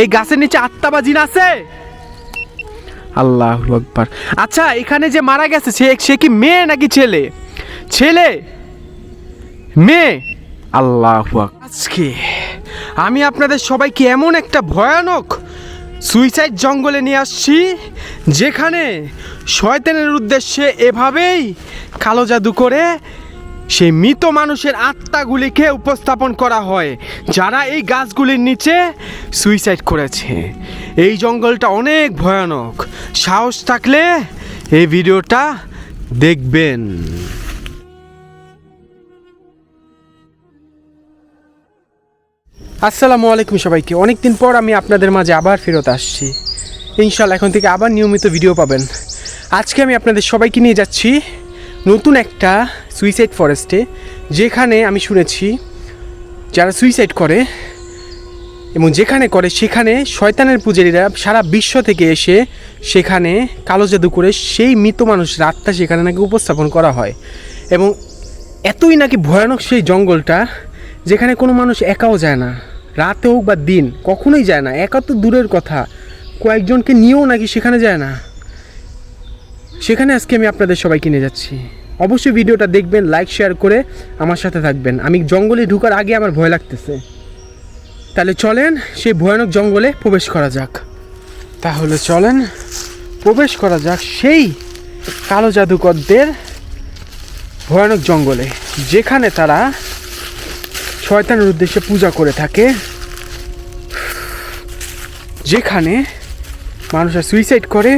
এই গাছের নিচে আত্মা বা জিন আছে? আল্লাহ আকবার। আচ্ছা এখানে যে মারা গেছে, সে সে কি মেয়ে নাকি ছেলে? ছেলে? মেয়ে? আল্লাহ আজকে আমি আপনাদের সবাইকে এমন একটা ভয়ানক সুইসাইড জঙ্গলে নিয়ে আসছি, যেখানে শয়তানের উদ্দেশ্যে এভাবেই কালো জাদু করে সেই মৃত মানুষের আত্মাগুলিকে উপস্থাপন করা হয়, যারা এই গাছগুলির নিচে সুইসাইড করেছে। এই জঙ্গলটা অনেক ভয়ানক। সাহস থাকলে এই ভিডিওটা দেখবেন। আসসালামু আলাইকুম সবাইকে। অনেকদিন পর আমি আপনাদের মাঝে আবার ফেরত আসছি। ইনশাল্লাহ এখন থেকে আবার নিয়মিত ভিডিও পাবেন। আজকে আমি আপনাদের সবাইকে নিয়ে যাচ্ছি নতুন একটা সুইসাইড ফরেস্টে, যেখানে আমি শুনেছি যারা সুইসাইড করে এবং যেখানে করে, সেখানে শয়তানের পূজারীরা সারা বিশ্ব থেকে এসে সেখানে কালো জাদু করে সেই মৃত মানুষের আত্মা সেখানে নাকি উপস্থাপন করা হয়। এবং এতই নাকি ভয়ানক সেই জঙ্গলটা যেখানে কোনো মানুষ একাও যায় না। রাতে হোক বা দিন, কখনোই যায় না। একা তো দূরের কথা। কয়েকজনকে নিয়েও নাকি সেখানে যায় না। সেখানে আজকে আমি আপনাদের সবাইকে নিয়ে যাচ্ছি। অবশ্যই ভিডিওটা দেখবেন লাইক শেয়ার করে আমার সাথে থাকবেন। আমি জঙ্গলে ঢুকার আগে আমার ভয় লাগতেছে। তাহলে চলেন, সেই ভয়ানক জঙ্গলে প্রবেশ করা যাক। তাহলে চলেন, প্রবেশ করা যাক সেই কালো জাদুকরদের ভয়ানক জঙ্গলে, যেখানে তারা শয়তানের উদ্দেশ্যে পূজা করে থাকে। যেখানে মানুষরা সুইসাইড করে,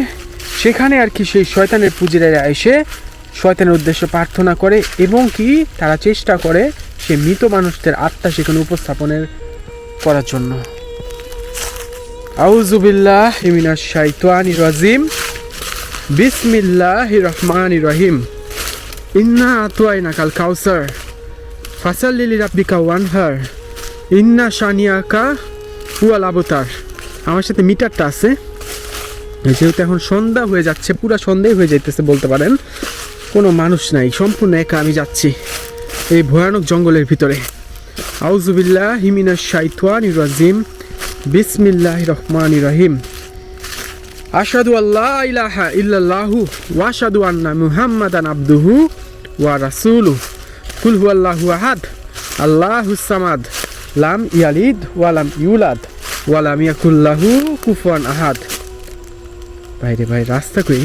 সেখানে আর কি সেই শয়তানের পুজিরারা এসে শয়তানের উদ্দেশ্যে প্রার্থনা করে এবং কি তারা চেষ্টা করে সে মৃত মানুষদের আত্মা সেখানে উপস্থাপনের করার জন্য। আউজুবিল্লাহ হিমিনা শাইতানি রাজিম। বিসমিল্লাহ রহমান রহিম। ইন্না আতুয়াইনা কাল কাউসার। ফাসাল লিলি রাব্বিকা ওয়ানহার। ইন্না শানিয়াকা হুয়াল আবতার। আমার সাথে মিটারটা আছে। যেহেতু এখন সন্ধ্যা হয়ে যাচ্ছে, পুরো সন্ধ্যাই হয়ে যাইতেছে বলতে পারেন। কোনো মানুষ নাই, সম্পূর্ণ একা আমি যাচ্ছি এই ভয়ানক জঙ্গলের ভিতরে। আউজুবিল্লাহ হিমিনা শাইতানি রাজিম। বিসমিল্লাহ রহমান রহিম। আশাদু আল্লাহ ইলাহা ইল্লাল্লাহু ওয়াশাদু আন্না মুহাম্মাদান আবদুহু ওয়া রাসূলু কুল হুয়াল্লাহু আহাদ। আল্লাহু সামাদ। লাম ইয়ালিদ ওয়ালাম ইউলাদ। ওয়ালাম ইয়াকুল্লাহু কুফুয়ান আহাদ। বাইরে ভাই, রাস্তা কই?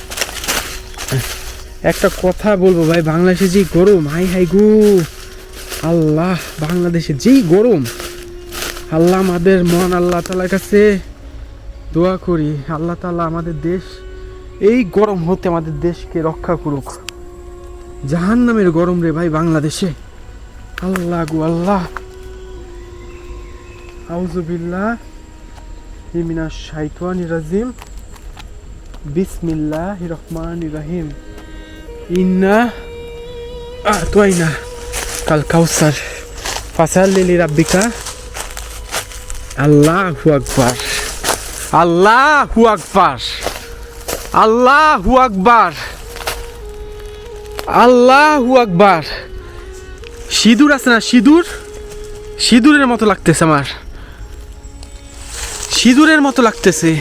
একটা কথা বলব ভাই, বাংলাদেশে যে গরম, হাই হাই গু। আল্লাহ, বাংলাদেশে যেই গরম। আল্লাহ আমাদের মন আল্লাহ তালার কাছে দোয়া করি। আল্লাহ তালা আমাদের দেশ, এই গরম হতে আমাদের দেশকে রক্ষা করুক। জাহান নামের গরম রে ভাই বাংলাদেশে। আল্লাহ গু, আল্লাহ। আউজুবিল্লাহ হিমিনা শাইতানি রাজিম। বিসমিল্লাহ রহমান রহিম। কাল কাউসার ফাসাল লিলি রাব্বিকা আল্লাহু আকবার আল্লাহু আকবার আল্লাহু আকবার আল্লাহু আকবার সিঁদুর আছে না? সিঁদুর? সিঁদুরের মতো লাগতেছে আমার। সিঁদুরের মতো লাগতেছে।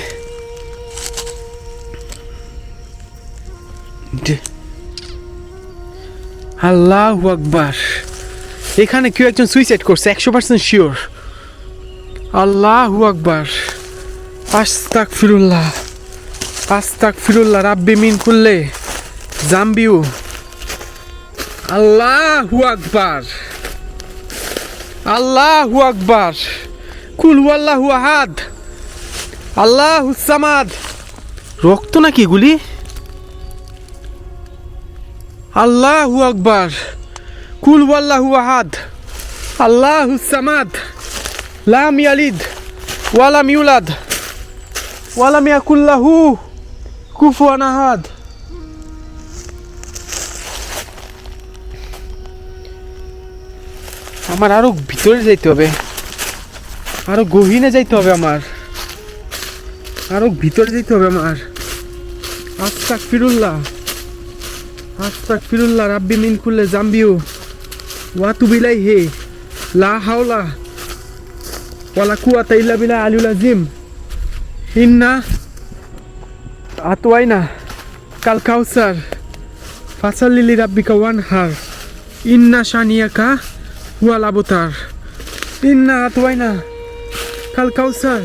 আল্লাহু আকবার। এখানে কেউ একজন সুইসাইড করছে, একশো পার্সেন্ট শিওর আল্লাহু আকবার। আস্তাক ফিরুল্লাহ আস্তাক ফিরুল্লাহ রাব্বি মিন করলে জাম্বিউ। আল্লাহু আকবার। আল্লাহু আকবার। কুল আল্লাহু আহাদ। আল্লাহু সামাদ। রক্ত নাকি এগুলি? আল্লাহু আকবার। কুল আল্লাহু আহাদ। আল্লাহু সামাদ। লাম ইয়ালিদ। ওয়ালাম ইউলাদ। ওয়ালাম ইয়াকুল্লাহু কুফুয়ান আহাদ। আমার আরও ভিতরে যাইতে হবে। আরও গহীনে যাইতে হবে আমার। আরও ভিতরে যেতে হবে আমার। আস্তাক ফিরুল্লাহ আস্তাক ফিরুল্লাহ রাব্বি মিন কুল্লে জাম্বিউ ওয়াতু বিলাই হে লা হাওলা ওয়ালা কুয়াতা ইল্লা বিলা আলিউল আজিম ইন্না আতওয়াইনা কাল কাউসার। ফাসাল্লিলি রাব্বিকা ওয়ানহার। ইন্না শানিয়াকা হুয়াল আবতার। ইন্না আতওয়াইনা কাল কাউসার।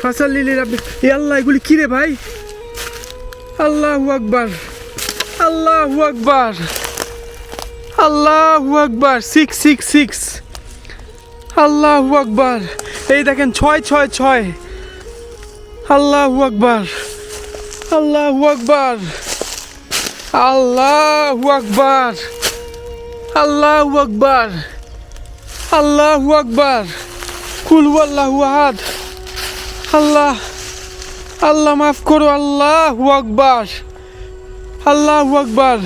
ফাসাল্লিলি রাব্বি এ আল্লাহ এগুলি কি রে ভাই? আল্লাহু আকবার। আল্লাহু আকবার। আল্লাহু আকবার। সিক্স সিক্স সিক্স আল্লাহু আকবার। এই দেখেন ছয় ছয় ছয়। আল্লাহু আকবার। আল্লাহু আকবার। আল্লাহু আকবার। আল্লাহু আকবার। আল্লাহু আকবার। কুল আল্লাহু আহাদ। আল্লাহ আল্লাহ মাফ করো, আল্লাহু আকবার। আল্লাহু আকবার।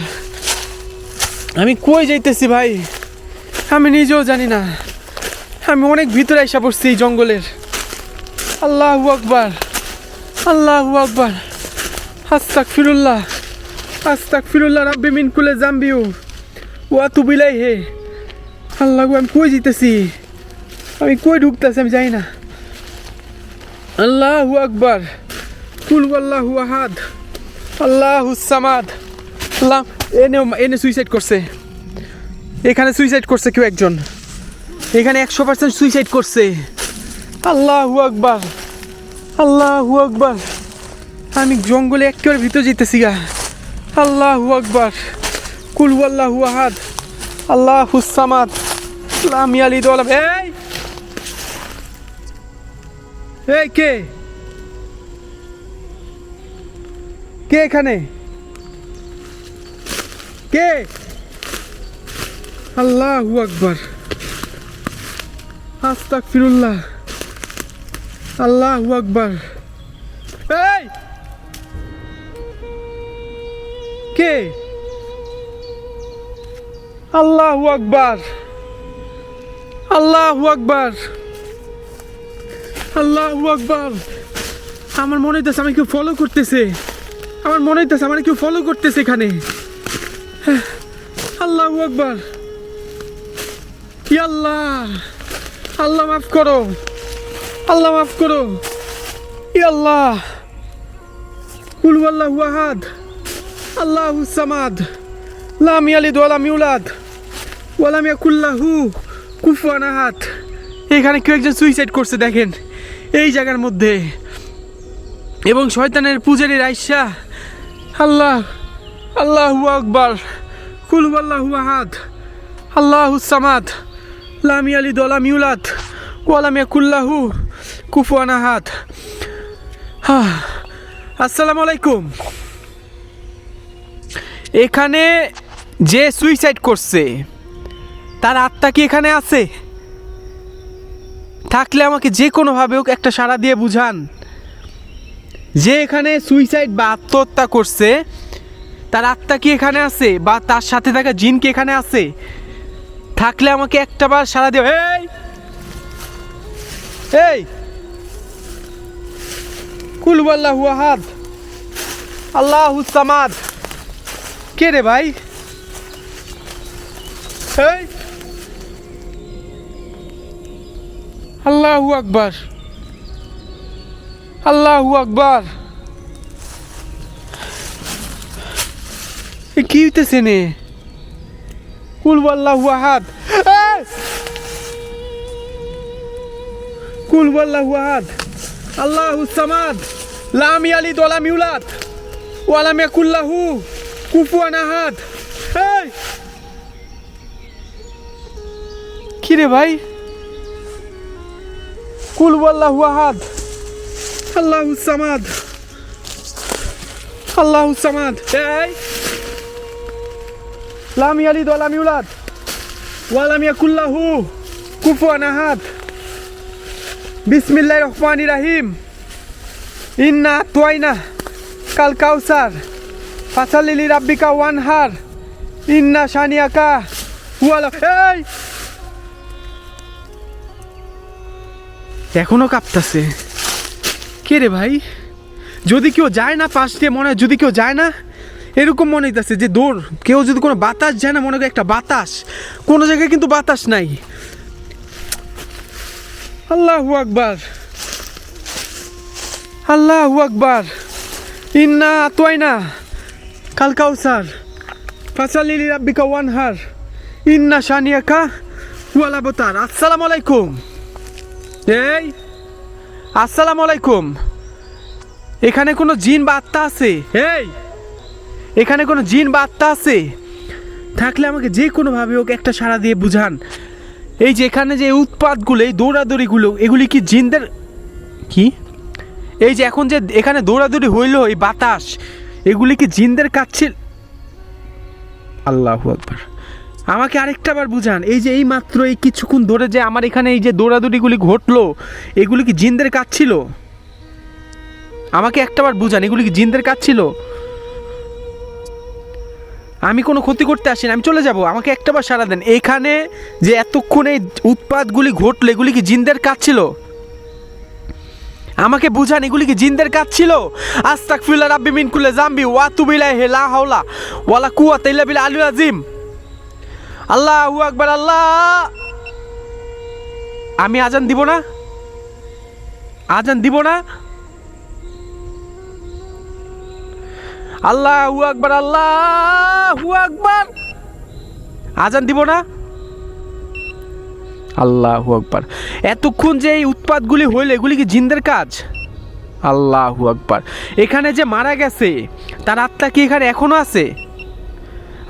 আমি কই যাইতেছি ভাই? আমি নিজেও জানি না। আমি অনেক ভিতরে আইসা পড়ছি এই জঙ্গলের। আল্লাহু আকবার। আল্লাহু আকবার। আস্তাক ফিরুল্লাহ আস্তাক ফিরুল্লাহ রাব্বি মিন কুলে জাম্বিউ। ওয়া তুবিলাই হে আল্লাহ, আমি কই যেতেছি আমি কই ঢুকতেছি আমি জানি না। আল্লাহু আকবার। কুল আল্লাহ আহাদ। আল্লাহু সামাদ। আল্লাহ এনে এনে সুইসাইড করছে। এখানে সুইসাইড করছে কেউ একজন। এখানে একশো পার্সেন্ট সুইসাইড করছে। আল্লাহু আকবার। আল্লাহু আকবার। আমি জঙ্গলে একেবারে ভিতরে যেতেছি গা। আল্লাহু আকবার। কুল আল্লাহু আহাদ। আল্লাহু সামাদ। লাম ইয়ালিদ ওয়ালাম এই! এই কে? কে এখানে? কে? আল্লাহ আকবার। আস্তাক ফিরুল্লাহ আল্লাহু আকবার। এই! কে? আল্লাহ আকবার। আল্লাহ আকবার। আল্লাহ আকবার। আমার মনে হইতেছে আমি কেউ ফলো করতেছে। আমার মনে হইতেছে আমার কেউ ফলো করতেছে এখানে। আল্লাহ আকবার। আল্লাহ আল্লাহ মাফ করো। আল্লাহ মাফ করো। আল্লাহ। কুল আল্লাহু আহাদ। আল্লাহু সামাদ। লাম ইয়ালিদ ওয়া লাম ইউলাদ। ওয়া লাম ইয়াকুল লাহু কুফুয়ান আহাদ। এখানে কেউ একজন সুইসাইড করছে, দেখেন। এই জায়গার মধ্যে। এবং শয়তানের পূজারী রাইসা আল্লাহ, আল্লাহু আকবার, কুল আল্লাহু আহাদ, আল্লাহু সামাদ, লামি ইয়ালিদ ওয়া লাম ইউলাদ ওয়া লাম ইয়াকুল কুফুয়ান আহাদ। আসসালামু আলাইকুম। এখানে যে সুইসাইড করছে, তার আত্মা কি এখানে আছে? থাকলে আমাকে যে কোনোভাবে হোক একটা সাড়া দিয়ে বুঝান। যে এখানে সুইসাইড বা আত্মহত্যা করছে, তার আত্মা কি এখানে আছে? বা তার সাথে থাকা জিন কি এখানে আছে? থাকলে আমাকে একটা বার সাড়া দিও। এই! এই! কুল আল্লাহু আহাদ। আল্লাহু সামাদ। কে রে ভাই? এই! আল্লাহু আকবার। আল্লাহু আকবার। কি হইতেছে নে? কুল আল্লাহু আহাদ! কুল আল্লাহু আহাদ। আল্লাহু সামাদ। লাম ইয়ালিদ ওয়া লাম ইউলাদ। ওয়া লাম ইয়াকুল লাহু কুফুয়ান আহাদ। কি রে ভাই? কুল আল্লাহু আহাদ। আল্লাহু সামাদ। আল্লাহু সামাদ। এই। লাম ইয়ালিদ ওয়া লাম ইউলাদ। ওয়া লাম ইয়াকুল লাহু কুফুয়ান আহাদ। বিসমিল্লাহির রহমানির রহিম। ইন্না তোয়াইনা কাল কাউসার। ফাসালিলি রাব্বিকা ওয়ান হার ইন্না শানিয়াকা হুয়ালা এই। এখনও কাঁপতাছে। কে রে ভাই? যদি কেউ যায় না, পাশ দিয়ে মনে হয় যদি কেউ যায় না, এরকম মনে হইতেছে যে দৌড় কেউ যদি কোনো বাতাস যায় না, মনে করে একটা বাতাস। কোনো জায়গায় কিন্তু বাতাস নাই। আল্লাহু আকবার। আল্লাহু আকবার। ইন্না আতওয়াইনা। কাল কাউসার। ফাসালিলি রাব্বিকা ওয়ানহার। ইন্না শানিয়াকা ওয়ালা বতার আসসালামু আলাইকুম। এই আসসালামু আলাইকুম। এখানে কোনো জিন বা আত্মা আছে? এই এখানে কোনো জিন বা আত্মা আছে? থাকলে আমাকে যে কোনোভাবে হোক একটা সাড়া দিয়ে বুঝান। এই যে এখানে যে উৎপাতগুলো এই দৌড়াদৌড়িগুলো এগুলি কি জিনদের? কি? এই যে এখন যে এখানে দৌড়াদৌড়ি হইল এই বাতাস এগুলি কি জিনদের কাজ ছিল আল্লাহু আকবার। আমাকে আরেকটা বার বুঝান, এই যে এই মাত্র এই কিছুক্ষণ ধরে যে আমার এখানে এই যে দৌড়াদৌড়িগুলি ঘটলো, এগুলি কি জিনদের কাজ ছিল? আমাকে একটাবার বুঝান, এগুলি কি জিনদের কাজ ছিল? আমি কোনো ক্ষতি করতে আসি না আমি চলে যাব, আমাকে একটাবার সারা দেন, এখানে যে এতক্ষণ এই উৎপাতগুলি ঘটলো, এগুলি কি জিনদের কাজ ছিল? আমাকে বুঝান, এগুলি কি জিনদের কাজ ছিল? আস্তাকফিল্লা রাব্বি মিন কুল্লে জাম্বি ওয়া তুবিলাই হে লা হাওলা, ওয়ালা কুওয়াতা ইল্লা বিল আলিল আজিম আল্লাহু আকবার, আল্লাহ। আমি আজান দিব না? আজান দিব না? আল্লাহু আকবার আল্লাহু আকবার। আজান দিব না? আল্লাহু আকবার। এতক্ষণ যে এই উৎপাতগুলি হইল, এগুলি কি জিন্দের কাজ? আল্লাহু আকবার। এখানে যে মারা গেছে, তার আত্মা কি এখানে এখনও আছে?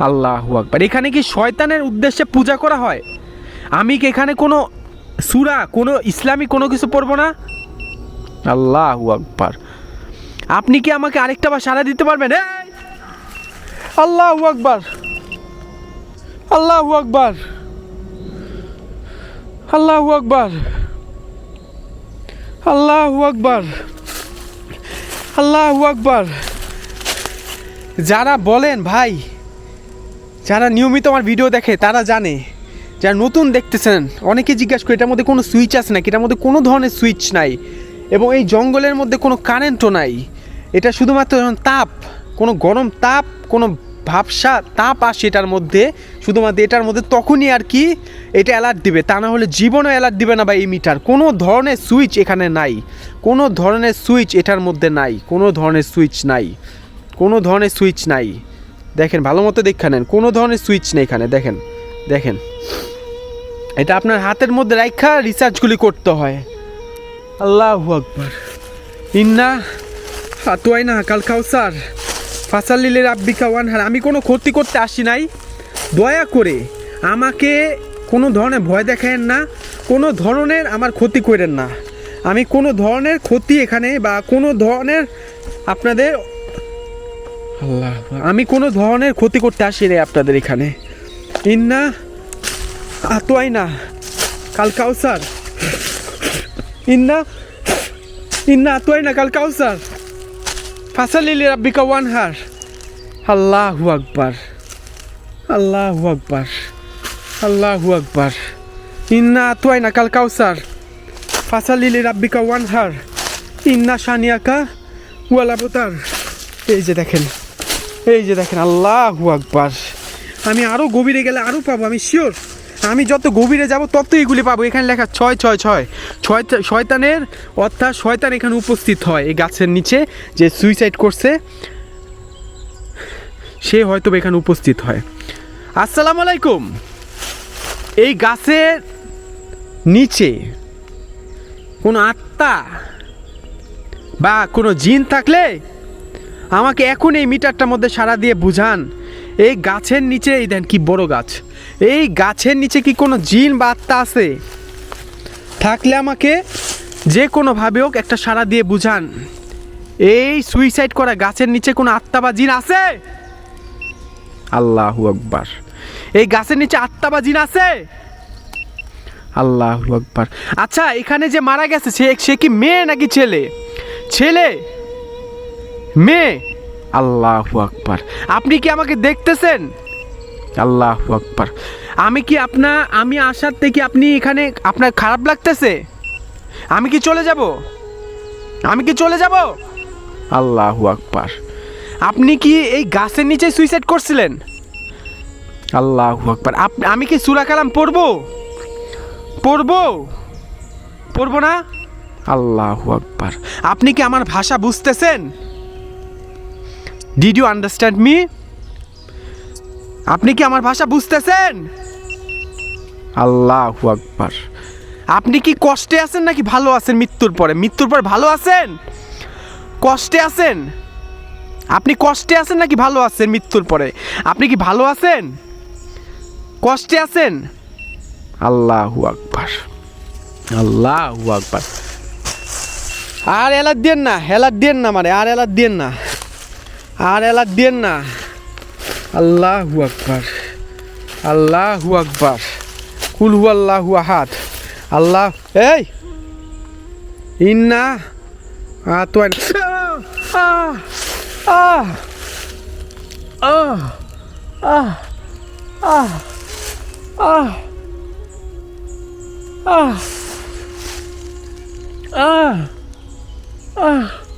আল্লাহু আকবার। এখানে কি শয়তানের উদ্দেশ্যে পূজা করা হয়? আমি কি এখানে কোনো সুরা, কোনো ইসলামী কোনো কিছু পড়ব না? আল্লাহ আকবার। আপনি কি আমাকে আরেকটা বার সারা দিতে পারবেন! আল্লাহু আকবার। আল্লাহু আকবার। আল্লাহু আকবার। আল্লাহু আকবার। আল্লাহু আকবার। যারা বলেন, ভাই যারা নিয়মিত আমার ভিডিও দেখে, তারা জানে। যারা নতুন দেখতেছেন অনেকে জিজ্ঞাসা করে, এটার মধ্যে কোনো সুইচ আছে নাকি? এটার মধ্যে কোনো ধরনের সুইচ নাই। এবং এই জঙ্গলের মধ্যে কোনো কারেন্টও নাই। এটা শুধুমাত্র যখন তাপ, কোনো গরম তাপ, কোনো ভাবসা তাপ আসে এটার মধ্যে, শুধুমাত্র এটার মধ্যে তখনই আর কি এটা অ্যালার্ট দিবে। তা না হলে জীবনও অ্যালার্ট দিবে না বা এই মিটার কোনো ধরনের সুইচ এখানে নাই। কোনো ধরনের সুইচ এটার মধ্যে নাই। কোনো ধরনের সুইচ নাই। কোনো ধরনের সুইচ নাই। দেখেন, ভালো মতো দেখা নেন। কোনো ধরনের সুইচ নেই এখানে, দেখেন দেখেন। এটা আপনার হাতের মধ্যে রাখা রিসার্চগুলি করতে হয়। আল্লাহ আকবর। ইন্না হাতুয়াই না কাল কাউসার। ফাসালিলের আব্বিকা ওয়ানহার আমি কোনো ক্ষতি করতে আসি নাই। দয়া করে আমাকে কোনো ধরনের ভয় দেখায়েন না। কোনো ধরনের আমার ক্ষতি করেন না। আমি কোনো ধরনের ক্ষতি এখানে বা কোনো ধরনের আপনাদের আল্লাহ আমি কোনো ধরনের ক্ষতি করতে আসি রে আপনাদের এখানে। ইন্না আতোয়াই না কাল কাউসার। ইন্না ইন্না আতোয়াই না কাল কাউসার। ফাসালিলি রাব্বিকা ওয়ানহার। আল্লাহু আকবার। আল্লাহু আকবার। আল্লাহু আকবার। ইন্না আতোয়াই না কাল কাউসার। ফাসালিলি রাব্বিকা ওয়ান হার ইন্না শানিয়াকা ওয়ালাবতার এই যে দেখেন। এই যে দেখেন, আল্লাহ আকবার। আমি আরও গভীরে গেলে আরও পাবো, আমি শিওর আমি যত গভীরে যাব তত এগুলি পাবো। এখানে লেখা ছয় ছয় ছয়। ছয় শয়তানের, অর্থাৎ শয়তান এখানে উপস্থিত হয় এই গাছের নিচে যে সুইসাইড করছে। সে হয়তো এখানে উপস্থিত হয়। আসসালামু আলাইকুম। এই গাছের নিচে কোনো আত্মা বা কোনো জিন থাকলে আমাকে এখন এই মিটারটার মধ্যে সারা দিয়ে বুঝান। এই গাছের নিচে, এই দেন কি বড় গাছ। এই গাছের নিচে কি কোনো জিন বা আত্মা আছে? থাকলে আমাকে যে কোনোভাবে হোক একটা সারা দিয়ে বুঝান। এই সুইসাইড করা গাছের নিচে কোনো আত্মা বা জিন আছে? আল্লাহু আকবার। এই গাছের নিচে আত্মা বা জিন আছে? আল্লাহু আকবার। আচ্ছা এখানে যে মারা গেছে, সে সে কি মেয়ে নাকি ছেলে? ছেলে? মেয়ে। আল্লাহ আকবার। আপনি কি আমাকে দেখতেছেন? আল্লাহ আকবার। আমি কি আপনা, আমি আসার থেকে আপনি এখানে আপনার খারাপ লাগতেছে? আমি কি চলে যাব? আমি কি চলে যাব? আল্লাহ আকবার। আপনি কি এই গাছের নিচে সুইসাইড করছিলেন? আল্লাহ আকবার। আমি কি সুরা কালাম পড়ব? পড়ব? পড়ব না? আল্লাহ আকবার। আপনি কি আমার ভাষা বুঝতেছেন? ডিড ইউ আন্ডারস্ট্যান্ড মি আপনি কি আমার ভাষা বুঝতেছেন? আল্লাহ আকবার। আপনি কি কষ্টে আছেন নাকি ভালো আছেন মৃত্যুর পরে? মৃত্যুর পর ভালো আছেন? কষ্টে আছেন? আপনি কষ্টে আছেন নাকি ভালো আছেন মৃত্যুর পরে? আপনি কি ভালো আছেন? কষ্টে আছেন? আল্লাহু আকবার। আল্লাহু আকবার। আর এলার দিয়েন না হেলার দিয়েন না মানে আর এলার দিয়েন না। আর এলার দিয়েন না আল্লাহু আকবার আল্লাহু আকবার কুল হু আল্লাহু আহাদ আল্লাহ এই ইন্না আতওয়ান আহ আহ আহ আহ আহ আহ আহ আহ আহ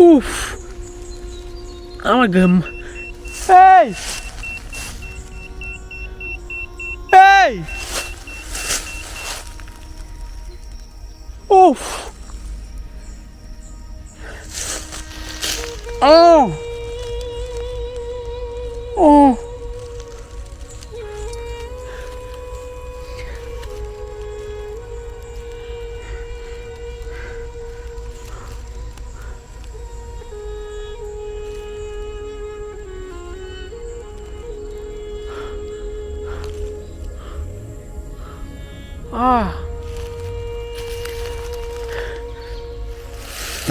উফ আমার গম এই এই উফ Oh.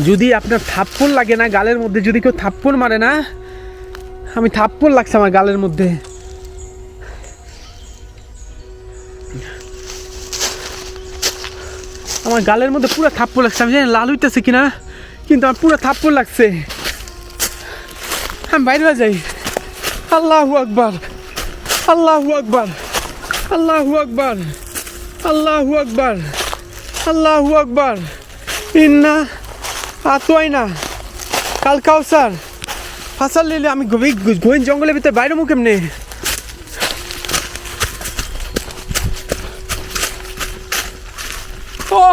যদি আপনার থাপ্পড় লাগে না গালের মধ্যে, যদি কেউ থাপ্পড় মারে না, আমি থাপ্পড় লাগছে আমার গালের মধ্যে। আমার গালের মধ্যে পুরো থাপ্পড় লাগছে, আমি জানি লাল হইতেছে কিনা, কিন্তু আমার পুরো থাপ্পড় লাগছে। আমি বাইরে যাই। আল্লাহু আকবার আল্লাহু আকবার আল্লাহু আকবার। আল্লাহু আকবার আল্লাহু আকবার। ইন্না আতোয়াই না কাল কাউসার। ফাঁসাল নিলে আমি গোয়েন জঙ্গলের ভিতরে বাইরে মুখ কেমনে? ও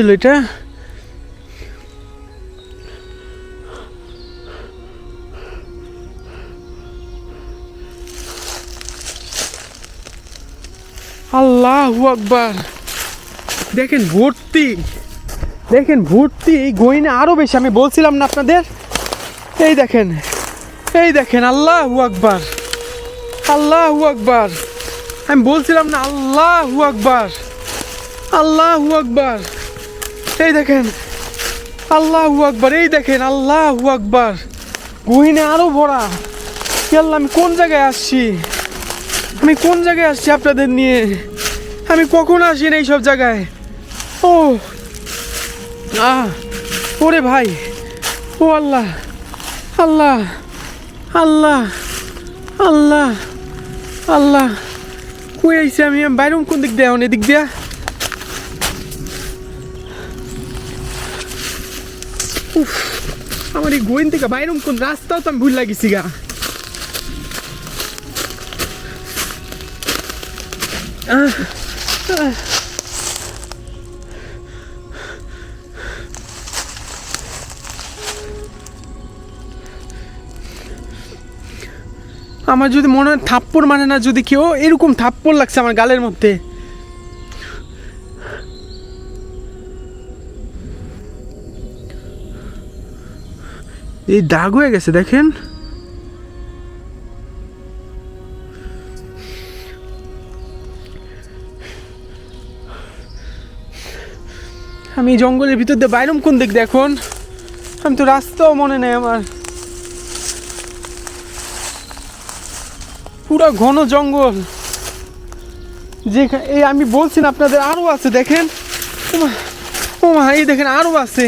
ছিল এটা? আল্লাহ আকবার। দেখেন ভর্তি। দেখেন ভর্তি এই গইনা আরও বেশি। আমি বলছিলাম না আপনাদের? এই দেখেন এই দেখেন, আল্লাহ আকবার। আল্লাহ আকবার। আমি বলছিলাম না, আল্লাহ আকবার। আল্লাহ আকবার। এই দেখেন, আল্লাহ আকবার, এই দেখেন, আল্লাহু আকবার। গহিনে আরও ভরা। আল্লাহ, আমি কোন জায়গায় আসছি? আমি কোন জায়গায় আসছি আপনাদের নিয়ে? আমি কখন আসি না এইসব জায়গায়? ও আহ ওরে ভাই, ও আল্লাহ আল্লাহ আল্লাহ আল্লাহ আল্লাহ। কই আইছি আমি? বাইরম কোন দিক দিয়ে? এদিক দিয়া? উফ, আমার এই গোয়েন থেকে বাইরম কোন রাস্তাও তো আমি ভুল লাগিছি গা। আমার যদি মনে হয় থাপ্পড় মানে না, যদি কেউ এরকম থাপ্পড় লাগছে আমার গালের মধ্যে এই দাগ হয়ে গেছে, দেখেন। আমি জঙ্গলের ভিতর দিয়ে বাইরম কোন দিক দিয়ে এখন? আমি তো রাস্তাও মনে নেই আমার। পুরো ঘন জঙ্গল। যে এই আমি বলছি না, আপনাদের আরও আছে, দেখেন? ও ওমা এই দেখেন আরও আছে।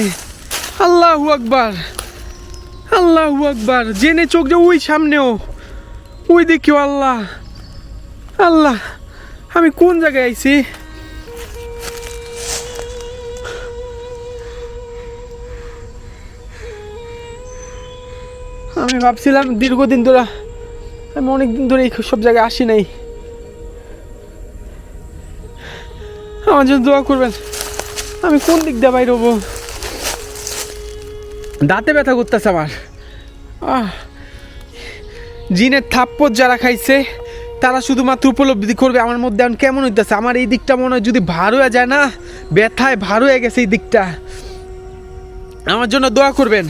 আল্লাহু আকবার। আল্লাহু আকবার। জেনে চোখ যে ওই সামনেও, ওই দেখিও আল্লাহ। আল্লাহ, আমি কোন জায়গায় আইছি? আমি ভাবছিলাম দীর্ঘদিন ধরে, আমি অনেকদিন ধরে এই সব জায়গায় আসি নাই। আমার জন্য দোয়া করবেন। আমি কোন দিক দিয়ে বাইর হব? দাঁতে ব্যথা করতেছে আমার। আহ, জিনের থাপ্পড় যারা খাইছে, তারা শুধুমাত্র উপলব্ধি করবে আমার মধ্যে এখন কেমন হইতেছে। আমার এই দিকটা মনে হয় যদি ভার হয়ে যায় না, ব্যথায় ভার হয়ে গেছে এই দিকটা। আমার জন্য দোয়া করবেন,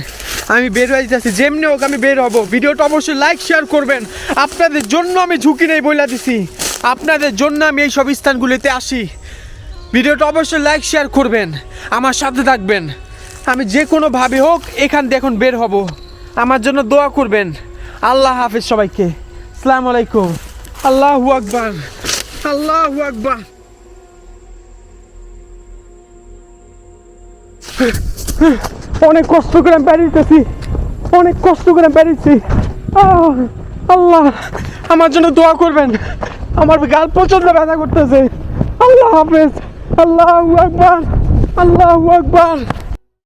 আমি বের হয়ে যাচ্ছি। যেমনি হোক আমি বের হব। ভিডিওটা অবশ্যই লাইক শেয়ার করবেন। আপনাদের জন্য আমি ঝুঁকি নেই বইলা দিছি। আপনাদের জন্য আমি এই সব স্থানগুলিতে আসি। ভিডিওটা অবশ্যই লাইক শেয়ার করবেন। আমার সাথে থাকবেন। আমি যে কোনোভাবে হোক, এখান দিয়ে এখন বের হব। আমার জন্য দোয়া করবেন। আল্লাহ হাফেজ সবাইকে। আসসালামু আলাইকুম। আল্লাহু আকবার। আল্লাহু আকবার। অনেক কষ্ট করে আমি বেরিয়েছি অনেক কষ্ট করে আমি বেরিয়েছি আল্লাহ, আমার জন্য দোয়া করবেন। আমার গাল প্রচণ্ড ব্যথা করতেছে। আল্লাহ হাফেজ। আল্লাহু আকবার। আল্লাহু আকবার।